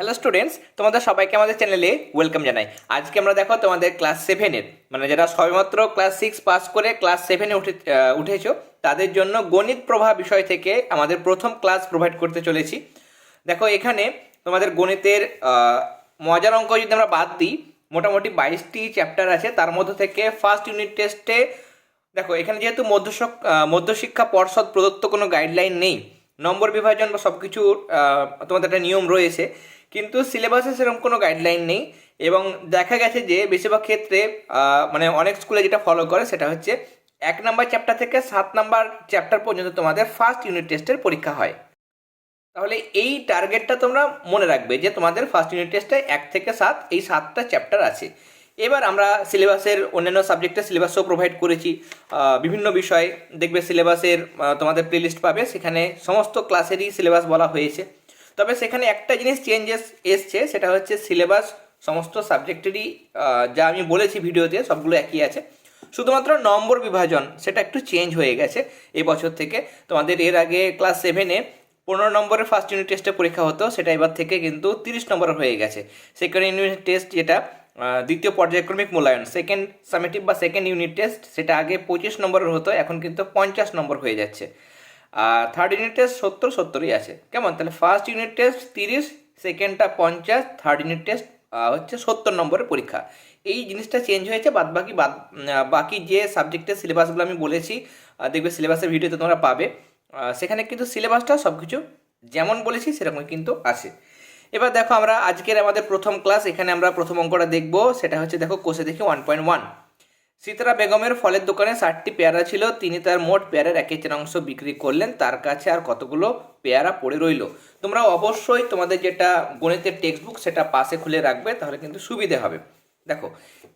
Hello students তোমাদের সবাইকে আমাদের চ্যানেলে ওয়েলকাম জানাই। আজকে আমরা দেখো তোমাদের ক্লাস সেভেনের মানে যারা সবেমাত্র ক্লাস সিক্স পাস করে ক্লাস সেভেনে উঠে উঠেছো, তাদের জন্য গণিত প্রভা বিষয় থেকে আমাদের প্রথম ক্লাস প্রোভাইড করতে চলেছি। দেখো এখানে তোমাদের গণিতের মজার অঙ্ক যদি আমরা বাদ দিই, মোটামুটি বাইশটি চ্যাপ্টার আছে, তার মধ্যে থেকে ফার্স্ট ইউনিট টেস্টে দেখো এখানে যেহেতু মধ্যশক মধ্যশিক্ষা পর্ষদ প্রদত্ত কোনো গাইডলাইন নেই, নম্বর বিভাজন বা সব কিছু তোমাদের একটা নিয়ম রয়েছে। কিন্তু সিলেবাসে সেরকম কোনো গাইডলাইন নেই এবং দেখা গেছে যে বেশিরভাগ ক্ষেত্রে মানে অনেক স্কুলে যেটা ফলো করে সেটা হচ্ছে এক নাম্বার চ্যাপ্টার থেকে সাত নাম্বার চ্যাপ্টার পর্যন্ত তোমাদের ফার্স্ট ইউনিট টেস্টের পরীক্ষা হয়। তাহলে এই টার্গেটটা তোমরা মনে রাখবে যে তোমাদের ফার্স্ট ইউনিট টেস্টে এক থেকে সাত এই সাতটা চ্যাপ্টার আছে। এবার আমরা সিলেবাসের অন্যান্য সাবজেক্টের সিলেবাসও প্রোভাইড করেছি। বিভিন্ন বিষয় দেখবে সিলেবাসের তোমাদের প্লেলিস্ট পাবে। সেখানে সমস্ত ক্লাসেরই সিলেবাস বলা হয়েছে। তবে সেখানে একটা জিনিস চেঞ্জেস এসছে, সেটা হচ্ছে সিলেবাস সমস্ত সাবজেক্টেরই যা আমি বলেছি ভিডিওতে, সবগুলো একই আছে। শুধুমাত্র নম্বর বিভাজন, সেটা একটু চেঞ্জ হয়ে গেছে বছর থেকে। তোমাদের এর আগে ক্লাস সেভেনে পনেরো নম্বরের ফার্স্ট ইউনিট টেস্টে পরীক্ষা হতো, সেটা এবার থেকে কিন্তু তিরিশ নম্বরের হয়ে গেছে। সেকেন্ড ইউনিট টেস্ট যেটা দ্বিতীয় পর্যায়ক্রমিক মূল্যায়ন সেকেন্ড সামেটিভ বা সেকেন্ড ইউনিট টেস্ট সেটা আগে পঁচিশ নম্বরের হতো, এখন কিন্তু পঞ্চাশ নম্বর হয়ে যাচ্ছে। আর থার্ড ইউনিট টেস্ট সত্তর, সত্তরই আছে। কেমন? তাহলে ফার্স্ট ইউনিট টেস্ট তিরিশ সেকেন্ডটা পঞ্চাশ থার্ড ইউনিট টেস্ট হচ্ছে সত্তর নম্বরের পরীক্ষা। এই জিনিসটা চেঞ্জ হয়েছে বাদ বাকি বাদ বাকি যে সাবজেক্টের সিলেবাসগুলো আমি বলেছি দেখবে সিলেবাসের ভিডিওতে তোমরা পাবে। সেখানে কিন্তু সিলেবাসটা সব কিছু যেমন বলেছি, সেরকমই কিন্তু আছে। এবার দেখো আমরা আজকের আমাদের প্রথম ক্লাস এখানে আমরা প্রথম অঙ্কটা দেখব। সেটা হচ্ছে দেখো কোষে দেখি ওয়ান পয়েন্ট ওয়ান সীতারা বেগমের ফলের দোকানে ষাটটি পেয়ারা ছিল। তিনি তার মোট পেয়ারের এক চার অংশ বিক্রি করলেন। তার কাছে আর কতগুলো পেয়ারা পড়ে রইল? তোমরা অবশ্যই তোমাদের যেটা গণিতের টেক্সট বুক সেটা পাশে খুলে রাখবে, তাহলে কিন্তু সুবিধে হবে। দেখো,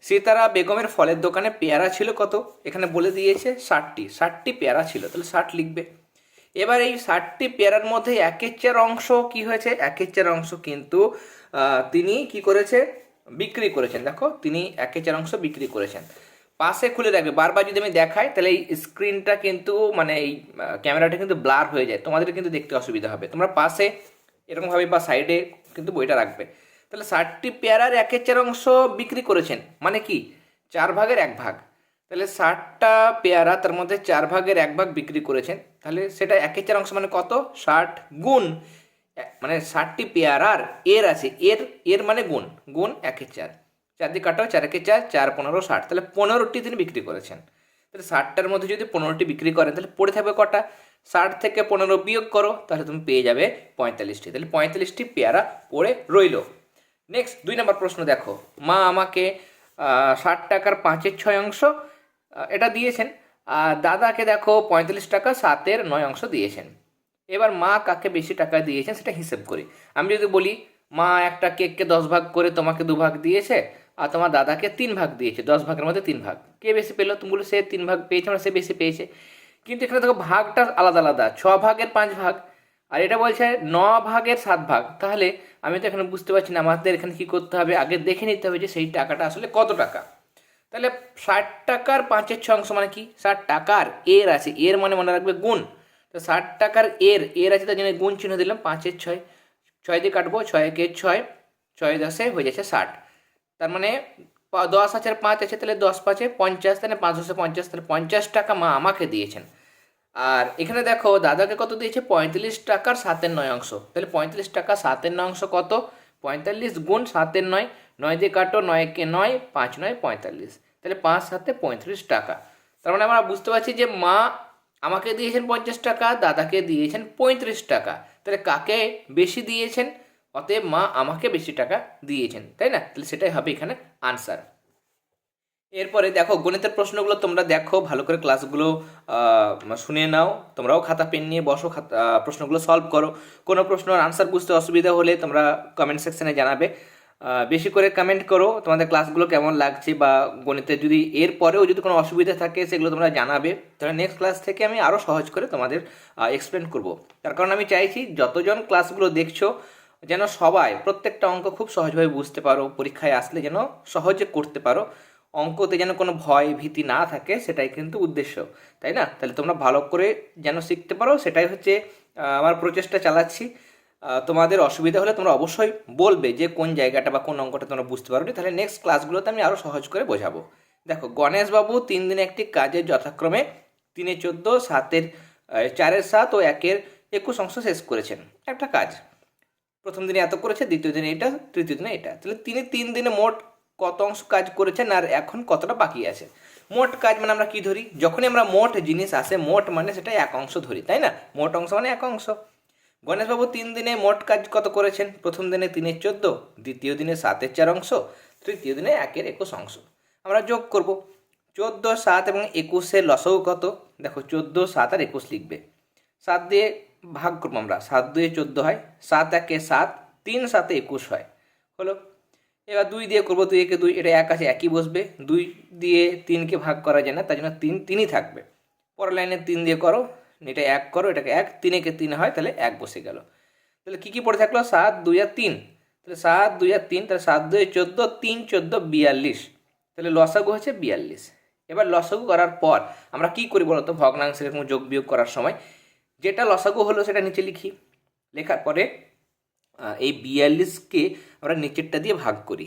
সীতারা বেগমের ফলের দোকানে পেয়ারা ছিল কত? এখানে বলে দিয়েছে ষাটটি। ষাটটি পেয়ারা ছিল, তাহলে ষাট লিখবে। এবার এই ষাটটি পেয়ারার মধ্যে একের চার অংশ কি হয়েছে? একের চার অংশ কিন্তু তিনি কি করেছে? বিক্রি করেছেন। দেখো, তিনি একের চার অংশ বিক্রি করেছেন। পাশে খুলে রাখবে বারবার যদি আমি দেখাই, তাহলে এই স্ক্রিনটা কিন্তু মানে এই ক্যামেরাটা কিন্তু ব্লার হয়ে যায়। তোমাদের কিন্তু দেখতে অসুবিধা হবে। তোমরা পাশে এরকমভাবে বা সাইডে কিন্তু বইটা রাখবে। তাহলে ষাটটি পেয়ারার একের চার অংশ বিক্রি করেছেন। মানে কি? চার ভাগের এক ভাগ। তাহলে ষাটটা পেয়ারা তার মধ্যে চার ভাগের এক ভাগ বিক্রি করেছেন। তাহলে সেটা একের চার অংশ মানে কত? ষাট গুণ। মানে ষাটটি পেয়ারার এর আছে। এর এর মানে গুণ। গুণ একের চার। চার দিয়ে চার একে চার চার, পনেরো, ষাট। তাহলে পনেরোটি তিনি বিক্রি করেছেন। তাহলে ষাটটার মধ্যে যদি পনেরোটি বিক্রি করেন, তাহলে পড়ে থাকবে কটা? ষাট থেকে পনেরো বিয়োগ করো, তাহলে তুমি পেয়ে যাবে পঁয়তাল্লিশটি। তাহলে পঁয়তাল্লিশটি পেয়ারা পড়ে রইল। নেক্সট দুই নম্বর প্রশ্ন দেখো। মা আমাকে ষাট টাকার পাঁচের ছয় অংশ এটা দিয়েছেন, আর দাদাকে দেখো পঁয়তাল্লিশ টাকা সাতের নয় অংশ দিয়েছেন। এবার মা কাকে বেশি টাকা দিয়েছেন সেটা হিসেব করি। আমি যদি বলি, মা একটা কেককে দশ ভাগ করে তোমাকে দু ভাগ দিয়েছে আর তোমার দাদাকে তিন ভাগ দিয়েছে, দশ ভাগের মধ্যে তিন ভাগ। কে বেশি পেল? তুমি বলো, সে তিন ভাগ পেয়েছে মানে সে বেশি পেয়েছে। কিন্তু এখানে দেখো, ভাগটা আলাদা আলাদা, ছ ভাগের পাঁচ ভাগ। আর এটা বলছে ন ভাগের সাত ভাগ। তাহলে আমি তো এখানে বুঝতে পারছি না, আমাদের এখানে কী করতে হবে? আগে দেখে নিতে হবে যে সেই টাকাটা আসলে কত টাকা। তাহলে ষাট টাকার পাঁচের ছ অংশ মানে কি? ষাট টাকার এর আছে, এর মানে মনে রাখবে গুণ। তো ষাট টাকার এর এর আছে, তার জন্য গুণ চিহ্ন দিলাম, পাঁচের ছয়। ছয় দিয়ে কাটবো ছয় একের ছয় ছয় দশে হয়ে যাচ্ছে ষাট। তার মানে দশ আছে পাঁচ আছে, তাহলে দশ পাঁচে পঞ্চাশ, তাহলে পাঁচ দশে পঞ্চাশ, তাহলে পঞ্চাশ টাকা মা আমাকে দিয়েছেন। আর এখানে দেখো, দাদাকে কত দিয়েছে? পঁয়তাল্লিশ টাকার সাতের নয় অংশ। তাহলে পঁয়তাল্লিশ টাকা সাতের নয় অংশ কত? পঁয়তাল্লিশ গুণ সাতের নয় নয় দিয়ে কাটো নয় নয়কে নয়, পাঁচ নয়, পঁয়তাল্লিশ। তাহলে পাঁচ সাতে পঁয়ত্রিশ টাকা। তার মানে আমরা বুঝতে পারছি যে মা আমাকে দিয়েছেন পঞ্চাশ টাকা, দাদাকে দিয়েছেন পঁয়ত্রিশ টাকা। তাহলে কাকে বেশি দিয়েছেন? অতএব মা আমাকে বেশি টাকা দিয়েছেন, তাই না? তাহলে সেটাই হবে এখানে আনসার এরপরে দেখো, গণিতের প্রশ্নগুলো তোমরা দেখো, ভালো করে ক্লাসগুলো শুনে নাও। তোমরাও খাতা পেন নিয়ে বসো, খাতা প্রশ্নগুলো সলভ করো। কোনো প্রশ্নের আনসার বুঝতে অসুবিধা হলে তোমরা কমেন্ট সেকশনে জানাবে। বেশি করে কমেন্ট করো, তোমাদের ক্লাসগুলো কেমন লাগছে বা গণিতের যদি এর পরেও যদি কোনো অসুবিধা থাকে, সেগুলো তোমরা জানাবে। তাহলে নেক্সট ক্লাস থেকে আমি আরও সহজ করে তোমাদের এক্সপ্লেন করব। তার কারণ আমি চাইছি, যতজন ক্লাসগুলো দেখছ যেন সবাই প্রত্যেকটা অঙ্ক খুব সহজভাবে বুঝতে পারো, পরীক্ষায় আসলে যেন সহজে করতে পারো। অঙ্কতে যেন কোনো ভয়, ভীতি না থাকে, সেটাই কিন্তু উদ্দেশ্য, তাই না? তাহলে তোমরা ভালো করে যেন শিখতে পারো, সেটাই হচ্ছে আমার প্রচেষ্টা চালাচ্ছি। তোমাদের অসুবিধা হলে তোমরা অবশ্যই বলবে যে কোন জায়গাটা বা কোন অঙ্কটা তোমরা বুঝতে পারো তাহলে নেক্সট ক্লাসগুলোতে আমি আরও সহজ করে বোঝাবো। দেখো, গণেশবাবু তিন দিনে একটি কাজের যথাক্রমে তিনে চোদ্দ, সাতের চারের সাত ও একের একুশ অংশ শেষ করেছেন। একটা কাজ প্রথম দিনে এত করেছে, দ্বিতীয় দিনে এটা, তৃতীয় দিনে এটা। তাহলে তিনি তিন দিনে মোট কত অংশ কাজ করেছেন আর এখন কতটা বাকি আছে? মোট কাজ মানে আমরা কি ধরি? যখনই আমরা মোট জিনিস আসে, মোট মানে সেটা এক অংশ ধরি, তাই না? মোট অংশ মানে এক অংশ। গণেশবাবু তিন দিনে মোট কাজ কত করেছেন? প্রথম দিনে তিনের চোদ্দ, দ্বিতীয় দিনে সাতের চার অংশ, তৃতীয় দিনে একের একুশ অংশ। আমরা যোগ করব। চোদ্দ, সাত এবং একুশের লসও কত? দেখো, চোদ্দ, সাত আর একুশ লিখবে। সাত দিয়ে ভাগ করব আমরা। সাত দুয়ে চোদ্দ হয়, সাত একে সাত, তিন সাতে একুশ হয়। হলো? এবার দুই দিয়ে করব, দুই একে দুই, এটা এক আছে, একই বসবে। দুই দিয়ে তিনকে ভাগ করা যায় না, তার জন্য তিন, তিনই থাকবে। পরের লাইনে তিন দিয়ে করো, এটা এক করো, এটাকে এক, তিন একে তিন হয়, তাহলে এক বসে গেল। তাহলে কী কী পড়ে থাকল? সাত, দুই আর তিন। তাহলে সাত, দুই আর তিন, তাহলে সাত দুই চোদ্দ, তিন, চোদ্দ, বিয়াল্লিশ। তাহলে লসাগু হচ্ছে বিয়াল্লিশ। এবার লসাগু করার পর আমরা কি করি বলতো? ভগ্নাংশের যোগ বিয়োগ করার সময় যেটা লসাগু হলো সেটা নিচে লিখি। লেখার পরে এই বিয়াল্লিশকে আমরা নিচেরটা দিয়ে ভাগ করি।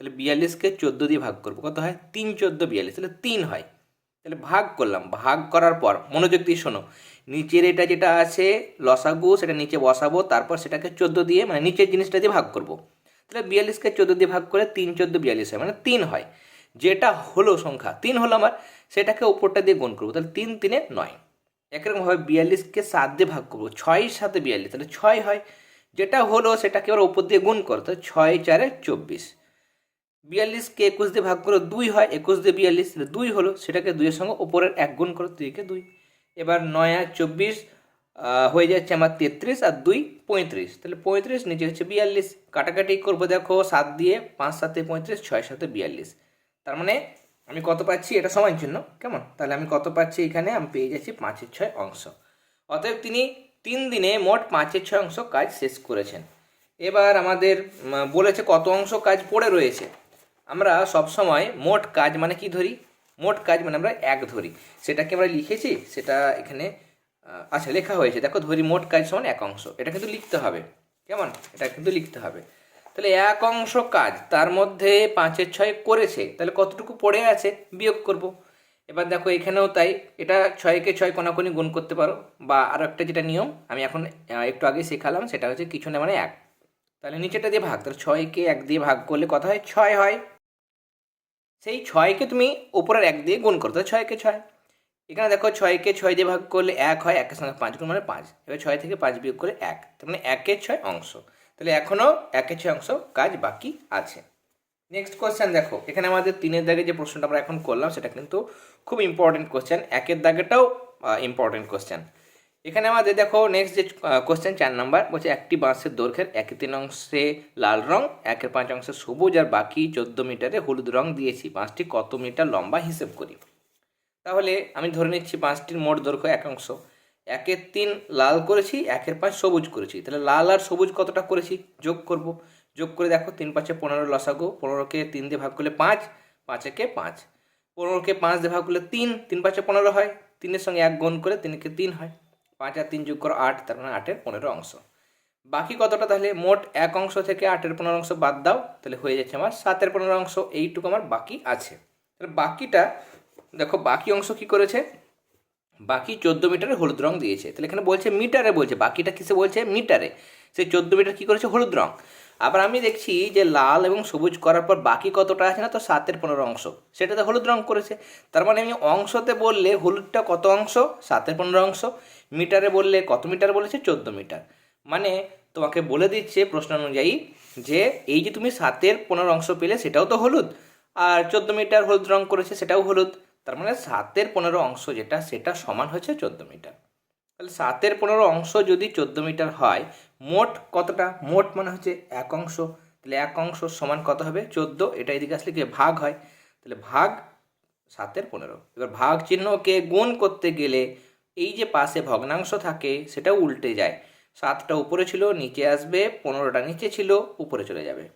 তাহলে বিয়াল্লিশকে চোদ্দ দিয়ে ভাগ করব। কত হয়? তিন চোদ্দ বিয়াল্লিশ। তাহলে তিন হয়। তাহলে ভাগ করলাম। ভাগ করার পর, মনোযোগ দিয়ে শোনো। নিচের এটা যেটা আছে, লসাগু, সেটা নিচে বসাবো, তারপর সেটাকে চোদ্দ দিয়ে মানে নিচের জিনিসটা দিয়ে ভাগ করব। তাহলে বিয়াল্লিশকে চোদ্দ দিয়ে ভাগ করে তিন চোদ্দ বিয়াল্লিশ হয়। মানে তিন হয়। যেটা হলো সংখ্যা, তিন হলো আমার, সেটাকে উপরটা দিয়ে গুণ করব। তাহলে তিন তিনে নয়। একরকমভাবে বিয়াল্লিশকে সাত দিয়ে ভাগ করব, ছয়ের সাথে বিয়াল্লিশ, তাহলে ছয় হয়। যেটা হলো সেটাকে এবার উপর দিয়ে গুণ করো, তাহলে ছয় চারে চব্বিশ। বিয়াল্লিশকে একুশ দিয়ে ভাগ করো দুই হয়, একুশ দিয়ে বিয়াল্লিশ, তাহলে দুই হলো, সেটাকে দুইয়ের সঙ্গে উপরের এক গুণ করো, দুইকে দুই। এবার নয় আর চব্বিশ হয়ে যাচ্ছে আমার তেত্রিশ আর দুই পঁয়ত্রিশ, তাহলে পঁয়ত্রিশ নিচে হচ্ছে বিয়াল্লিশ। কাটাকাটি করব দেখো, সাত দিয়ে পাঁচ সাতে পঁয়ত্রিশ, ছয় সাথে বিয়াল্লিশ। তার মানে আমি কত পাচ্ছি এটা সমান চিহ্ন কেমন? তাহলে আমি কত পাচ্ছি এখানে? আমি পেয়ে যাচ্ছি পাঁচের ছয় অংশ। অতএব তিনি তিন দিনে মোট পাঁচের ছয় অংশ কাজ শেষ করেছেন। এবার আমাদের বলেছে কত অংশ কাজ পড়ে রয়েছে। আমরা সবসময় মোট কাজ মানে কি ধরি? মোট কাজ মানে আমরা এক ধরি। সেটাকে আমরা লিখেছি? সেটা এখানে আচ্ছা লেখা হয়েছে। দেখো, ধরি মোট কাজ সমান এক অংশ। এটা কিন্তু লিখতে হবে। কেমন? এটা কিন্তু লিখতে হবে। তাহলে এক অংশ কাজ, তার মধ্যে পাঁচের ছয় করেছে, তাহলে কতটুকু পড়ে আছে? বিয়োগ করব। এবার দেখো এখানেও তাই, এটা ছয়কে ছয় কোনাকুনি গুণ করতে পারো, বা আরও একটা যেটা নিয়ম, আমি এখন একটু আগে শেখালাম, সেটা হচ্ছে কিছু না মানে এক। তাহলে নিচেটা দিয়ে ভাগ, তাহলে ছয়কে এক দিয়ে ভাগ করলে কথা হয়? ছয় হয়। সেই ছয়কে তুমি উপরের এক দিয়ে গুণ করো, তাহলে ছয়কে ছয়। এখানে দেখো ছয়কে ছয় দিয়ে ভাগ করলে এক হয়, একের সঙ্গে পাঁচ গুণ মানে পাঁচ। এবার ছয় থেকে পাঁচ বিয়োগ করে এক, তার মানে একের ছয় অংশ। তাহলে এখনও একের ছয় অংশ কাজ বাকি আছে। নেক্সট কোয়েশ্চেন দেখো, এখানে আমাদের তিনের দাগে যে প্রশ্নটা আমরা এখন করলাম, সেটা কিন্তু খুব ইম্পর্টেন্ট কোশ্চেন একের দাগেটাও ইম্পর্টেন্ট কোশ্চেন এখানে আমাদের দেখো নেক্সট যে কোয়েশ্চেন চার নাম্বার, বলছে একটি বাঁশের দৈর্ঘ্যের একের তিন অংশে লাল রং, একের পাঁচ অংশে সবুজ, আর বাকি চোদ্দ মিটারে হলুদ রং দিয়েছি। বাঁশটি কত মিটার লম্বা, হিসেব করি। তাহলে আমি ধরে নিচ্ছি পাঁচটির মোট দৈর্ঘ্য এক অংশ। একের তিন লাল করেছি, একের পাঁচ সবুজ করেছি। তাহলে লাল আর সবুজ কতটা করেছি? যোগ করব। যোগ করে দেখো, তিন পাঁচে পনেরো লসাগো, পনেরোকে তিন দিয়ে ভাগ করলে পাঁচ, পাঁচেকে পাঁচ। পনেরোকে পাঁচ দিয়ে ভাগ করলে তিন তিন পাঁচে পনেরো হয়। তিনের সঙ্গে এক গুণ করে তিনকে তিন হয়। পাঁচ আর তিন যোগ করো আট, তার মানে আটের পনেরো অংশ। বাকি কতটা তাহলে? মোট এক অংশ থেকে আটের পনেরো অংশ বাদ দাও, তাহলে হয়ে যাচ্ছে আমার সাতের পনেরো অংশ, এইটুকু আমার বাকি আছে। তাহলে বাকিটা, দেখো, বাকি অংশ কি করেছে? বাকি চোদ্দ মিটারে হলুদ রং দিয়েছে। তাহলে এখানে বলছে মিটারে বলছে। বাকিটা কিসে বলছে? মিটারে। সেই চোদ্দ মিটার কী করেছে? হলুদ রং। আবার আমি দেখছি যে লাল এবং সবুজ করার পর বাকি কতটা আছে না? তো সাতের পনেরো অংশ। সেটাতে হলুদ রং করেছে। তার মানে আমি অংশতে বললে হলুদটা কত অংশ? সাতের পনেরো অংশ। মিটারে বললে কত মিটার বলেছে? চোদ্দ মিটার। মানে তোমাকে বলে দিচ্ছে প্রশ্ন অনুযায়ী যে এই যে তুমি সাতের পনেরো অংশ পেলে সেটাও তো হলুদ। আর চোদ্দ মিটার হলুদ রং করেছে সেটাও হলুদ। তার মানে সাতের পনেরো অংশ যেটা, সেটা সমান হচ্ছে চোদ্দ মিটার। তাহলে সাতের পনেরো অংশ যদি চোদ্দ মিটার হয়, মোট কতটা? মোট মানে হচ্ছে এক অংশ। তাহলে এক অংশ সমান কত হবে? চোদ্দ। এটা এদিকে আসলে কি ভাগ হয়? তাহলে ভাগ সাতের পনেরো। এবার ভাগ চিহ্নকে গুণ করতে গেলে এই যে পাশে ভগ্নাংশ থাকে, সেটা উল্টে যায়। সাতটা উপরে ছিল, নিচে আসবে। পনেরোটা নিচে ছিল, উপরে চলে যাবে।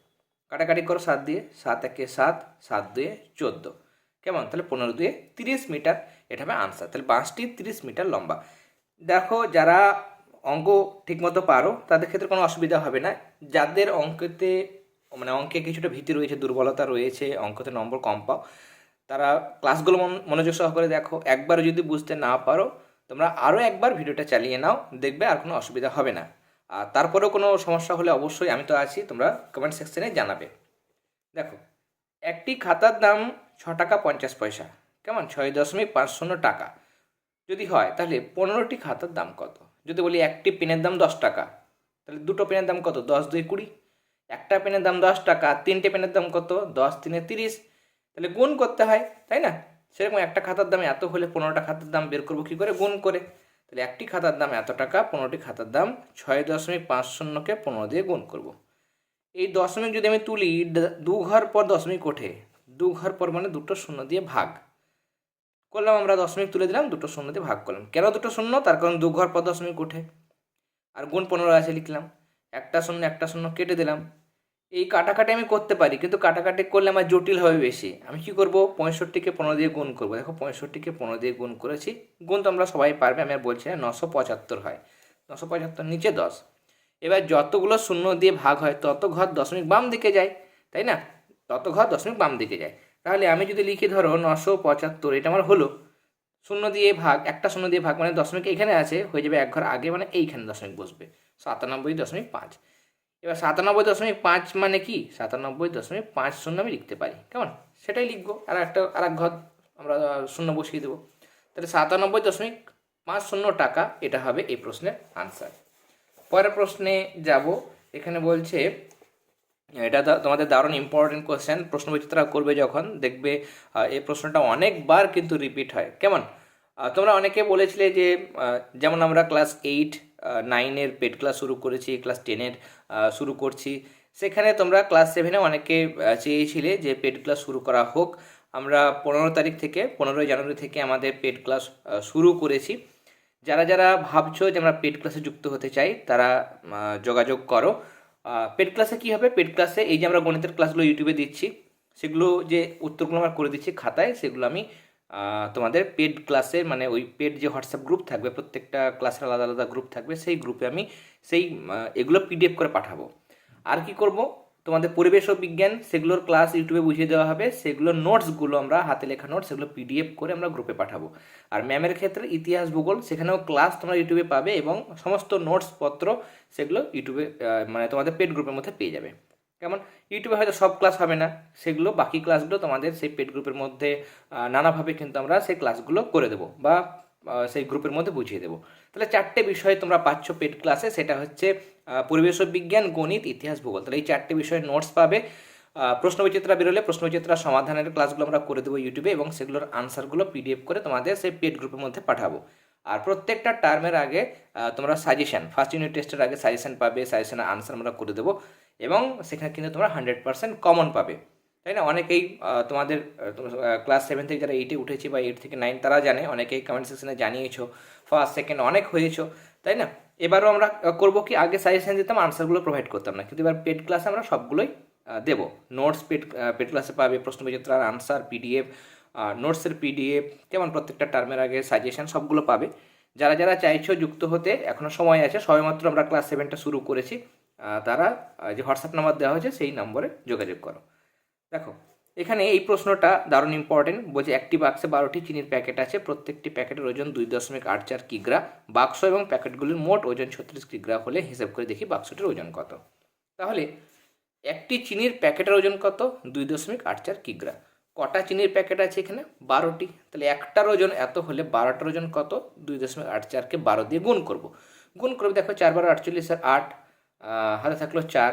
কাটাকাটি করো সাত দিয়ে। সাত একে সাত সাত দুয়ে চোদ্দ। কেমন? তাহলে পনেরো দুয়ে তিরিশ মিটার। এটা হবে আনসার তাহলে বাঁশটি তিরিশ মিটার লম্বা। দেখো, যারা অঙ্ক ঠিকমতো পারো, তাদের ক্ষেত্রে কোনো অসুবিধা হবে না। যাদের অঙ্কেতে মানে অঙ্কে কিছুটা ভীতি রয়েছে, দুর্বলতা রয়েছে, অঙ্কতে নম্বর কম পাও, তারা ক্লাসগুলো মন- মনোযোগ সহকারে দেখো। একবার যদি বুঝতে না পারো, তোমরা আরও একবার ভিডিওটা চালিয়ে নাও, দেখবে আর কোনো অসুবিধা হবে না। আর তারপরেও কোনো সমস্যা হলে অবশ্যই আমি তো আছি, তোমরা কমেন্ট সেকশনে জানাবে। দেখো, একটি খাতার দাম ছ টাকা পঞ্চাশ পয়সা। কেমন? ছয় দশমিক পাঁচ শূন্য টাকা। যদি হয়, তাহলে পনেরোটি খাতার দাম কত? যদি বলি একটি পেনের দাম দশ টাকা, তাহলে দুটো পেনের দাম কত? দশ, দুই, কুড়ি। একটা পেনের দাম দশ টাকা, তিনটে পেনের দাম কত? দশ, তিনে তিরিশ। তাহলে গুণ করতে হয়, তাই না? সেরকম একটা খাতার দাম এত হলে পনেরোটা খাতার দাম বের করব কী করে? গুণ করে। তাহলে একটি খাতার দাম এত টাকা, পনেরোটি খাতার দাম ছয় দশমিক পাঁচ শূন্যকে পনেরো দিয়ে গুণ করব। এই দশমিক যদি আমি তুলি, দু ঘর পর দশমিক ওঠে। দু ঘর পর মানে দুটো শূন্য দিয়ে ভাগ। করলাম আমরা দশমিক তুলে দিলাম, দুটো শূন্য দিয়ে ভাগ করলাম। কেন দুটো শূন্য? তার কারণ দু ঘর পর দশমিক ওঠে আর গুণ পনেরো আছে লিখলাম। একটা শূন্য একটা শূন্য কেটে দিলাম। এই কাটাকাটি আমি করতে পারি, কিন্তু কাটাকাটি করলে আমার জটিল হবে বেশি। আমি কি করব? পঁয়ষট্টিকে পনেরো দিয়ে গুণ করব। দেখো, পঁয়ষট্টিকে পনেরো দিয়ে গুণ করেছি। গুণ তো আমরা সবাই পারবে, আমি আর বলছি না, নশো পঁচাত্তর হয়। নশো পঁচাত্তর নিচে দশ। এবার যতগুলো শূন্য দিয়ে ভাগ হয়, তত ঘর দশমিক বাম দিকে যায়, তাই না? তত ঘর দশমিক বাম দিকে যায়। তাহলে আমি যদি লিখি ধরো নশো পঁচাত্তর, এটা আমার হলো। শূন্য দিয়ে ভাগ, একটা শূন্য দিয়ে ভাগ মানে দশমিক এখানে আছে, হয়ে যাবে এক ঘর আগে মানে এইখানে দশমিক বসবে। সাতানব্বই দশমিক পাঁচ। এবার সাতানব্বই দশমিক পাঁচ মানে কি? সাতানব্বই দশমিক পাঁচ শূন্য আমি লিখতে পারি। কেমন? সেটাই লিখব। আর একটা, আর এক ঘর আমরা শূন্য বসিয়ে দেবো। তাহলে সাতানব্বই দশমিক পাঁচ শূন্য টাকা, এটা হবে এই প্রশ্নের আনসার পরের প্রশ্নে যাব। এখানে বলছে এটা তোমাদের দারুণ ইম্পর্টেন্ট কোয়েশ্চেন প্রশ্ন বিচিত্রা করবে যখন, দেখবে এই প্রশ্নটা অনেকবার কিন্তু রিপিট হয়। কেমন? তোমরা অনেকে বলেছিলে যে যেমন আমরা ক্লাস এইট নাইনের পেড ক্লাস শুরু করেছি ক্লাস টেনের শুরু করছি। সেখানে তোমরা ক্লাস সেভেনে অনেকে চেয়েছিলে যে পেড ক্লাস শুরু করা হোক। আমরা পনেরো তারিখ থেকে, পনেরোই জানুয়ারি থেকে আমাদের পেড ক্লাস শুরু করেছি। যারা যারা ভাবছ যে আমরা পেড ক্লাসে যুক্ত হতে চাই, তারা যোগাযোগ করো। পেড ক্লাসে কী হবে? পেড ক্লাসে এই যে আমরা গণিতের ক্লাসগুলো ইউটিউবে দিচ্ছি, সেগুলো যে উত্তরগুলো আমরা করে দিচ্ছি খাতায়, সেগুলো আমি তোমাদের পেড ক্লাসের মানে ওই পেড যে হোয়াটসঅ্যাপ গ্রুপ থাকবে, প্রত্যেকটা ক্লাসের আলাদা আলাদা গ্রুপ থাকবে, সেই গ্রুপে আমি সেই এগুলো পিডিএফ করে পাঠাবো। আর কি করব? তোমাদের পরিবেশ ও বিজ্ঞান, সেগুলোর ক্লাস ইউটিউবে বুঝিয়ে দেওয়া হবে। সেগুলোর নোটসগুলো আমরা হাতে লেখা নোটস সেগুলো পিডিএফ করে আমরা গ্রুপে পাঠাবো। আর ম্যামের ক্ষেত্রে ইতিহাস, ভূগোল, সেখানেও ক্লাস তোমরা ইউটিউবে পাবে এবং সমস্ত নোটস পত্র সেগুলো ইউটিউবে মানে তোমাদের পেড গ্রুপের মধ্যে পেয়ে যাবে। কেমন? ইউটিউবে হয়তো সব ক্লাস হবে না, সেগুলো বাকি ক্লাসগুলো তোমাদের সেই পেড গ্রুপের মধ্যে নানাভাবে কিন্তু আমরা সেই ক্লাসগুলো করে দেবো বা সেই গ্রুপের মধ্যে বুঝিয়ে দেবো। তাহলে চারটে বিষয় তোমরা পাচ্ছ পেড ক্লাসে, সেটা হচ্ছে পরিবেশ বিজ্ঞান, গণিত, ইতিহাস, ভূগোল। তাহলে এই চারটে বিষয়ের নোটস পাবে। প্রশ্নবিচিত্রা বেরোলে প্রশ্নবিচিত্রা সমাধানের ক্লাসগুলো আমরা করে দেবো ইউটিউবে এবং সেগুলোর আনসারগুলো পিডিএফ করে তোমাদের সেই পেড গ্রুপের মধ্যে পাঠাবো। আর প্রত্যেকটা টার্মের আগে তোমরা সাজেশন ফার্স্ট ইউনিট টেস্টের আগে সাজেশন পাবে সাজেশনের আনসার আমরা করে দেবো এবং সেখানে কিন্তু তোমরা হান্ড্রেড পার্সেন্ট কমন পাবে। তাই না? অনেকেই তোমাদের ক্লাস সেভেন থেকে যারা এইটে উঠেছে বা এইট থেকে নাইন তারা জানে, অনেকেই কমেন্ট সেকশনে জানিয়েছো। ফার্স্ট সেকেন্ড অনেক হয়েছো, তাই না? এবারও আমরা করব কি? আগে সাজেশন দিতাম আনসারগুলো প্রোভাইড করতাম না। কিন্তু এবার পেড ক্লাসে আমরা সবগুলোই দেবো। নোটস পেড পেড ক্লাসে পাবে প্রশ্ন বিচিত্রার আনসার পিডিএফ নোটসের পিডিএফ যেমন প্রত্যেকটা টার্মের আগে সাজেশন সবগুলো পাবে। যারা যারা চাইছো যুক্ত হতে এখনও সময় আছে, সবেমাত্র আমরা ক্লাস সেভেনটা শুরু করেছি। তারা যে হোয়াটসঅ্যাপ নাম্বার দেওয়া হয়েছে, সেই নম্বরে যোগাযোগ করো। দেখো এখানে এই প্রশ্নটা দারুণ ইম্পর্টেন্ট বলছে একটি বাক্সে বারোটি চিনির প্যাকেট আছে, প্রত্যেকটি প্যাকেটের ওজন দুই দশমিক আট চার কিগ্রা, বাক্স এবং প্যাকেটগুলির মোট ওজন ছত্রিশ কিগ্রা হলে হিসাব করে দেখি বাক্সটির ওজন কত। তাহলে, একটি চিনির প্যাকেটের ওজন কত? দুই দশমিক আট চার কিগ্রা। কটা চিনির প্যাকেট আছে এখানে? বারোটি। তাহলে একটার ওজন এত হলে বারোটার ওজন কত? দুই দশমিক আট চারকে বারো দিয়ে গুণ করব। গুণ করবে, দেখো চার বারো আটচল্লিশ আর আট হাতে থাকল চার।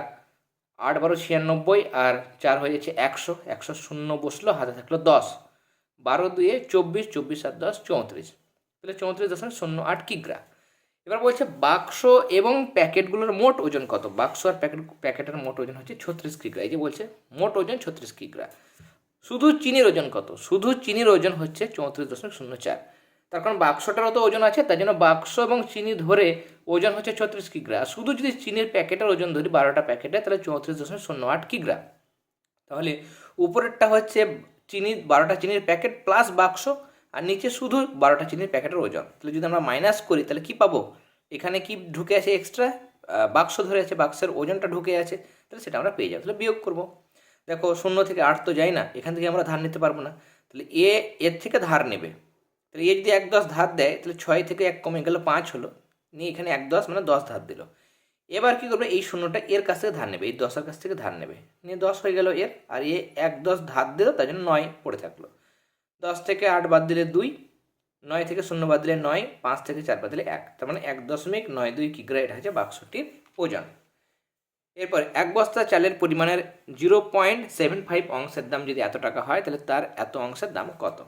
আট বারো ছিয়ানব্বই আর চার হয়ে যাচ্ছে একশো একশো শূন্য বসল, হাতে থাকল দশ। বারো দুয়ে চব্বিশ চব্বিশ আর দশ, চৌত্রিশ। তাহলে চৌত্রিশ দশমিক শূন্য আট কিগ্রা। এবার বলছে বাক্স এবং প্যাকেটগুলোর মোট ওজন কত? বাক্স আর প্যাকেট, প্যাকেটের মোট ওজন হচ্ছে ছত্রিশ কিগ্রা। এই যে বলছে মোট ওজন ছত্রিশ কিগ্রা। শুধু চিনির ওজন কত? শুধু চিনির ওজন হচ্ছে চৌত্রিশ দশমিক শূন্য চার। তার কারণ বাক্সটারও তো ওজন আছে তার জন্য বাক্স এবং চিনি ধরে ওজন হচ্ছে ছত্রিশ কিগ্রা। শুধু যদি চিনির প্যাকেটের ওজন ধরি, বারোটা প্যাকেটে, তাহলে চৌত্রিশ দশমিক শূন্য আট কিগ্রা। তাহলে উপরেরটা হচ্ছে চিনি, বারোটা চিনির প্যাকেট প্লাস বাক্স, আর নিচে শুধু বারোটা চিনির প্যাকেটের ওজন। তাহলে যদি আমরা মাইনাস করি, তাহলে কি পাবো? এখানে কি ঢুকে আছে এক্সট্রা বাক্স ধরে আছে, বাক্সের ওজনটা ঢুকে আছে, তাহলে সেটা আমরা পেয়ে যাব। তাহলে বিয়োগ করব। দেখো, শূন্য থেকে আট তো যায় না, এখান থেকে আমরা ধার নিতে পারব না। তাহলে এ এর থেকে ধার নেবে। তাহলে এ যদি এক দশ ধার দেয়, তাহলে ছয় থেকে এক কমে গেল পাঁচ হলো। নিয়ে এখানে এক দশ মানে দশ ধার দিল। এবার কী করবে? এই শূন্যটা এর কাছ থেকে ধার নেবে, এই দশের কাছ থেকে ধার নেবে। নিয়ে দশ হয়ে গেল এর, আর এ এক দশ ধার দিল, তার জন্য নয় পড়ে থাকল। দশ থেকে আট বাদ দিলে দুই, নয় থেকে শূন্য বাদ দিলে নয়, পাঁচ থেকে চার বাদ দিলে এক। তার মানে এক দশমিক নয় দুই কিগ্রা এটা হচ্ছে বাক্সটির ওজন। এরপর এক বস্তা চালের পরিমাণের জিরো পয়েন্ট সেভেন ফাইভ অংশের দাম যদি এত টাকা হয়, তাহলে তার এত অংশের দাম কত?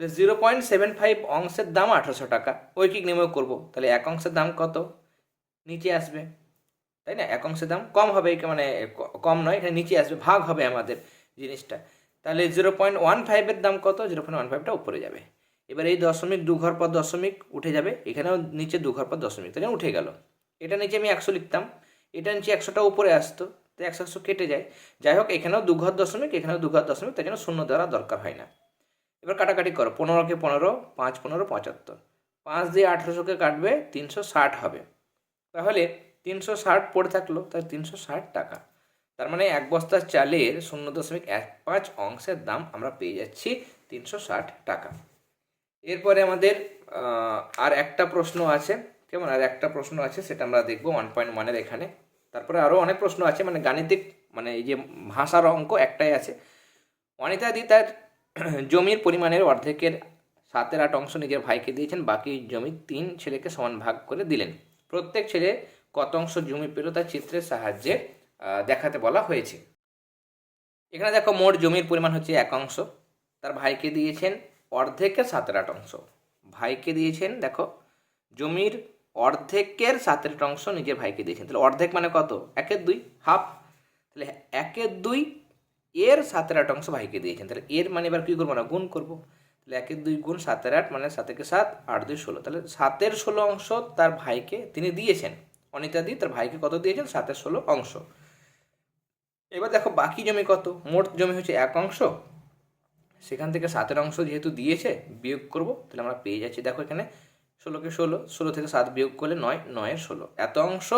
তাহলে জিরো পয়েন্ট সেভেন ফাইভ অংশের দাম আঠারোশো টাকা। ওই ঐকিক নিয়মে করব। তাহলে এক অংশের দাম কত? নিচে আসবে। তাই না? এক অংশের দাম কম হবে মানে কম নয় এটা নিচে আসবে, ভাগ হবে আমাদের জিনিসটা। তাহলে জিরো পয়েন্ট ওয়ান ফাইভের দাম কত? জিরো পয়েন্ট ওয়ান ফাইভটা উপরে যাবে। এবার এই দশমিক, দু ঘর পর দশমিক উঠে যাবে। এখানেও নিচে দু ঘর পর দশমিক, তাহলে উঠে গেল। এটা নিচে আমি একশো লিখতাম। এটা নিচে একশোটা উপরে আসতো তো একশো একশো কেটে যায়। যাই হোক, এখানেও দু ঘর দশমিক, এখানেও দু ঘর দশমিক, তাই জন্য শূন্য দেওয়ার দরকার হয় না। এবার কাটাকাটি করো, পনেরোকে পনেরো, পাঁচ পনেরো, পঁচাত্তর। পাঁচ দিয়ে আঠেরোশোকে কাটবে, তিনশো ষাট হবে। তাহলে তিনশো ষাট পড়ে থাকল তাই তিনশো ষাট টাকা। তার মানে এক বস্তা চালের শূন্য দশমিক এক পাঁচ অংশের দাম আমরা পেয়ে যাচ্ছি তিনশো ষাট টাকা। এরপরে আমাদের আর একটা প্রশ্ন আছে, কেমন? আর একটা প্রশ্ন আছে, সেটা আমরা দেখব ওয়ান পয়েন্ট ওয়ানের এখানে। তারপরে আরও অনেক প্রশ্ন আছে মানে গাণিতিক মানে এই যে ভাষার অঙ্ক একটাই আছে। অনিতাদি তার জমির পরিমাণের অর্ধেকের সাতের আট অংশ নিজের ভাইকে দিয়েছেন, বাকি জমি তিন ছেলেকে সমান ভাগ করে দিলেন। প্রত্যেক ছেলে কত অংশ জমি পেল তার চিত্রের সাহায্যে দেখাতে বলা হয়েছে। এখানে দেখো মোট জমির পরিমাণ হচ্ছে এক অংশ। তার ভাইকে দিয়েছেন অর্ধেকের সাতের আট অংশ। ভাইকে দিয়েছেন, দেখো, জমির অর্ধেকের সাতের আট অংশ নিজের ভাইকে দিয়েছেন। তাহলে অর্ধেক মানে কত? একের দুই, হাফ। তাহলে একের দুই এর সাতের আট অংশ ভাইকে দিয়েছেন। তাহলে এর মানে এবার কী করব না? গুণ করব। তাহলে একের দুই গুণ সাতের আট মানে সাতেকে সাত, আট দুই ষোলো। তাহলে সাতের ষোলো অংশ তার ভাইকে তিনি দিয়েছেন। অনিতাদি তার ভাইকে কত দিয়েছেন? সাতের ষোলো অংশ। এবার দেখো বাকি জমি কত? মোট জমি হচ্ছে এক অংশ। সেখান থেকে সাতের অংশ যেহেতু দিয়েছে, বিয়োগ করব, তাহলে আমরা পেয়ে যাচ্ছি। দেখো এখানে ষোলোকে ষোলো ষোলো থেকে সাত বিয়োগ করলে নয়, নয়ের ষোলো। এত অংশ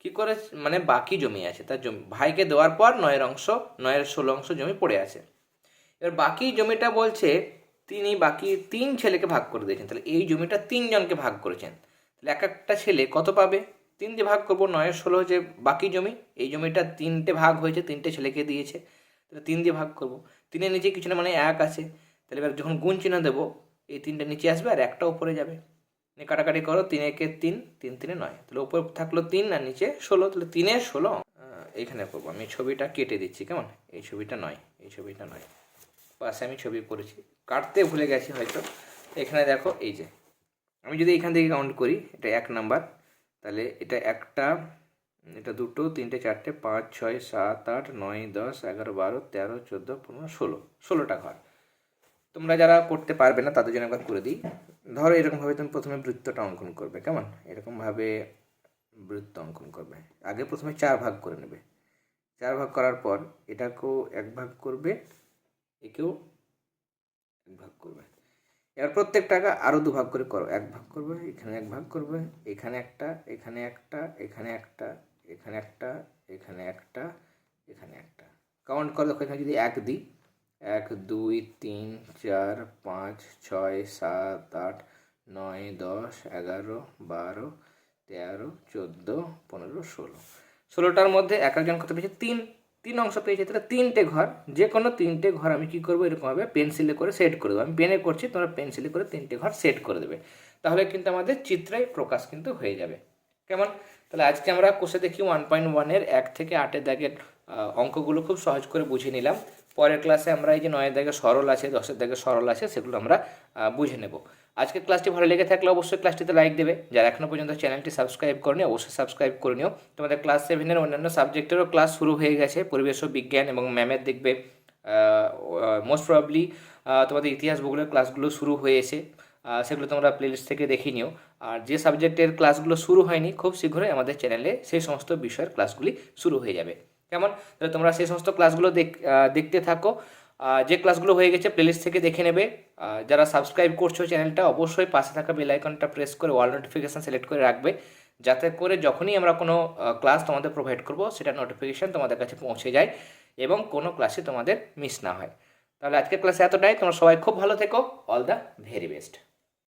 কি করে মানে বাকি জমি আছে, তার জমি, ভাইকে দেওয়ার পর নয়ের অংশ, নয়ের ষোলো অংশ জমি পড়ে আছে। এবার বাকি জমিটা বলছে, তিনি বাকি তিন ছেলেকে ভাগ করে দিয়েছেন। তাহলে এই জমিটা তিনজনকে ভাগ করেছেন। তাহলে এক একটা ছেলে কত পাবে? তিন দিয়ে ভাগ করব, নয়ের ষোলো হচ্ছে বাকি জমি, এই জমিটা তিনটে ভাগ হয়েছে, তিনটে ছেলেকে দিয়েছে। তাহলে তিন দিয়ে ভাগ করব। তিনের নিচে কিছু না মানে এক আছে। তাহলে এবার যখন গুণ চিহ্ন দেবো, এই তিনটে নিচে আসবে আর একটা উপরে যাবে। কাটাকাটি করো তিন একে তিন তিন তিনে নয়। তাহলে উপরে থাকল তিন আর নিচে ষোলো তাহলে তিনে ষোলো। আহ, এইখানে করব আমি ছবিটা কেটে দিচ্ছি কেমন? এই ছবিটা নয় এই ছবিটা নয়। পাশে আমি ছবি করেছি কাটতে ভুলে গেছি হয়তো। এখানে দেখো এই যে আমি যদি এখান থেকে কাউন্ট করি এটা এক নাম্বার তাহলে এটা একটা এটা দুটো তিনটে চারটে পাঁচ ছয় সাত আট নয় দশ এগারো বারো তেরো চোদ্দ পনেরো ষোলো। ষোলোটা ঘর। তোমরা যারা করতে পারবে না, তাদের জন্য একবার করে দিই। ধরো এরকমভাবে তুমি প্রথমে বৃত্তটা অঙ্কন করবে, কেমন? এরকমভাবে বৃত্ত অঙ্কন করবে। আগে প্রথমে চার ভাগ করে নেবে। চার ভাগ করার পর এটাকেও এক ভাগ করবে, একেও এক ভাগ করবে। এবার প্রত্যেকটাকে আরও দু ভাগ করে করো। এক ভাগ করবে, এখানে এক ভাগ করবে, এখানে একটা এখানে একটা এখানে একটা এখানে একটা এখানে একটা এখানে একটা। কাউন্ট করো, দেখো এখানে যদি এক দিই এক, দুই, তিন, চার, পাঁচ, ছয়, সাত, আট, নয়, দশ, এগারো, বারো, তেরো, চোদ্দ, পনেরো, ষোলো। ষোলোটার মধ্যে এক একজন কত পেয়েছে? তিন। তিন অংশ পেয়েছে। তাহলে তিনটে ঘর যে কোনো তিনটে ঘর আমি কী করব? এরকমভাবে পেন্সিলে করে সেট করে দেবো। আমি পেনে করছি, তোমরা পেন্সিলে করে তিনটে ঘর সেট করে দেবে। তাহলে কিন্তু আমাদের চিত্রে প্রকাশ কিন্তু হয়ে যাবে। কেমন? তাহলে আজকে আমরা কোষে দেখি ওয়ান পয়েন্ট ওয়ানের এক থেকে আটের দাগের অঙ্কগুলো খুব সহজ করে বুঝে নিলাম। পরের ক্লাসে আমরা এই যে নয়ের দাগে সরল আছে, দশের দাগে সরল আছে, সেগুলো আমরা বুঝে নেব। আজকে ক্লাসটি ভালো লেগে থাকলে অবশ্যই ক্লাসটিতে লাইক দেবে। যারা এখনও পর্যন্ত চ্যানেলটি সাবস্ক্রাইব করে করেনি, অবশ্যই সাবস্ক্রাইব করে নিও। তোমাদের ক্লাস সেভেনের অন্যান্য সাবজেক্টেরও ক্লাস শুরু হয়ে গেছে। পরিবেশ বিজ্ঞান এবং ম্যামের দেখবে মোস্ট প্রবাবলি তোমাদের ইতিহাস ভূগোলের ক্লাসগুলো শুরু হয়েছে। সেগুলো তোমরা প্লেলিস্ট থেকে দেখে নিও। আর যে সাবজেক্টের ক্লাসগুলো শুরু হয়নি, খুব শীঘ্রই আমাদের চ্যানেলে সেই সমস্ত বিষয়ের ক্লাসগুলি শুরু হয়ে যাবে। কেমন? তাহলে তোমরা সেই সমস্ত ক্লাসগুলো দেখ দেখতে থাকো। যে ক্লাসগুলো হয়ে গেছে প্লেলিস্ট থেকে দেখে নেবে। যারা সাবস্ক্রাইব করছ চ্যানেলটা অবশ্যই পাশে থাকা বেল আইকনটা প্রেস করে অল নোটিফিকেশান সিলেক্ট করে রাখবে। যাতে করে যখনই আমরা কোনো ক্লাস তোমাদের প্রোভাইড করব, সেটা নোটিফিকেশান তোমাদের কাছে পৌঁছে যায় এবং কোনো ক্লাসে তোমাদের মিস না হয়। তাহলে আজকের ক্লাসে এতটাই। তোমরা সবাই খুব ভালো থেকো। All the very best